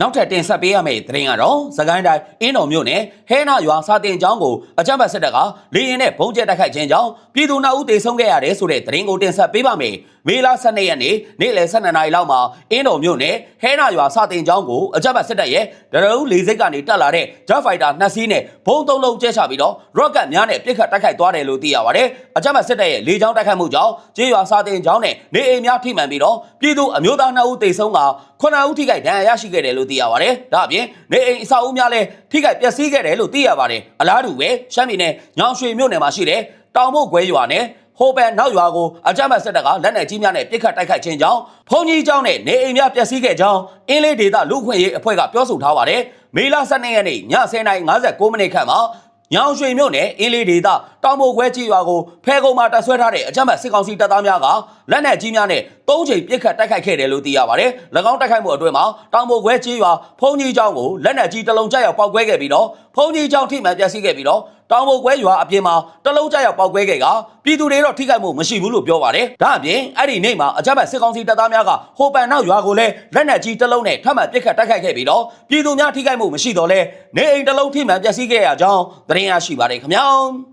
နောက်ထပ်တင်ဆက်ပေးရမယ့်သတင်းကတော့စကိုင်းတိုင်းအင်းတော်မြို့နယ်ဟဲနာရွာစာတင်ကျောင်းကိုအကြမ်းဖက်စစ်တပ်ကလေရင်နဲ့ဘုံကျဲတိုက်ခိုက်ခြင်းကြောင့်ပြည်သူနှစ်ဦးတေဆုံးခဲ့ရတယ်ဆိုတဲ့သတင်းကိုတင်ဆက်ပေးပါမယ်။မေလ12ရက်နေ့နေ့လယ်12နာရီလောက်မှာအင်းတော်မြို့နယ်ဟဲနာရွာစာတင်ကျောင်းကိုအကြမ်းဖက်စစ်တပ်ရဲ့ဒရုန်းလေစိတ်ကနေတက်လာတဲ့ Jet Fighter နှစ်စီးနဲ့ဘုံသုံးလုံးကျဲချပြီးတော့ rocket များနဲ့ပစ်ခတ်တိုက်ခိုက်သွားတယ်လို့သိရပါတယ်။အကြမ်းဖက်စစ်တပ်ရဲ့လေကြောင်းတိုက်ခိုက်မှုကြောင့်ကျေးရွာစာတင်ကျောင်းနဲ့နေအိမ်များထိမှန်ပြီးတော့ပြည်သူအမျိုးသားနှစ်ဦးတေဆုံးကခုနှစ်ဦးထိခိုက်ဒဏ်ရာရရှိခဲ့တယ်လို့သိရပါတယ်။ဒါအပြင်နေအိမ်အဆောက်အဦများလည်းထိခိုက်ပျက်စီးခဲ့တယ်လို့သိရပါတယ်။အလားတူပဲရှမ်းပြည်နယ်ညောင်ရွှေမြို့နယ်မှာရှိတဲ့တောင်မုတ်ခွဲရွာနဲ့ဟိုပန်နောက်ရွာကိုအကြမ်းဖက်စစ်တပ်ကလက်နက်ကြီးများနဲ့ပစ်ခတ်တိုက်ခိုက်ခြင်းကြောင့်ဘုံကြီးကျောင်းနဲ့နေအိမ်များပျက်စီးခဲ့ကြောင်းအင်းလေးဒေသလူ့ခွင့်ရေးအဖွဲ့ကပြောဆိုထားပါတယ်။မေလ12ရက်နေ့ည10:59မိနစ်ခန့်မှာညောင်ရွှေမြို့နယ်အင်းလေးဒေသ တောင်ပိုခွဲကြီးရွာကိုဖဲကုံမှာတပ်ဆွဲထားတဲ့အကြမ်းဖက်စစ်ကောင်စီတပ်သားများကလက်နက်ကြီးများနဲ့သုံးချိန်ပစ်ခတ်တိုက်ခိုက်ခဲ့တယ်လို့သိရပါတယ်။၎င်းတိုက်ခိုက်မှုအတွင်းမှာတောင်ပိုခွဲကြီးရွာဖုံကြီးကျောင်းကိုလက်နက်ကြီးတစ်လုံးကျရောက်ပောက်ကွဲခဲ့ပြီးတော့ဖုံကြီးကျောင်းထိမှန်ပျက်စီးခဲ့ပြီးတော့တောင်ပိုခွဲရွာအပြင်မှာတစ်လုံးကျရောက်ပောက်ကွဲခဲ့ကပြည်သူတွေတော့ထိခိုက်မှုမရှိဘူးလို့ပြောပါတယ်။ဒါအပြင်အဲ့ဒီနေ့မှာအကြမ်းဖက်စစ်ကောင်စီတပ်သားများကဟိုပန်နောက်ရွာကိုလည်းလက်နက်ကြီးတစ်လုံးနဲ့ထပ်မံပစ်ခတ်တိုက်ခိုက်ခဲ့ပြီးတော့ပြည်သူများထိခိုက်မှုမရှိတော့လဲနေအိမ်တစ်လုံးထိမှန်ပျက်စီးခဲ့ရကြောင်းသတင်းရရှိပါတယ်ခင်ဗျာ။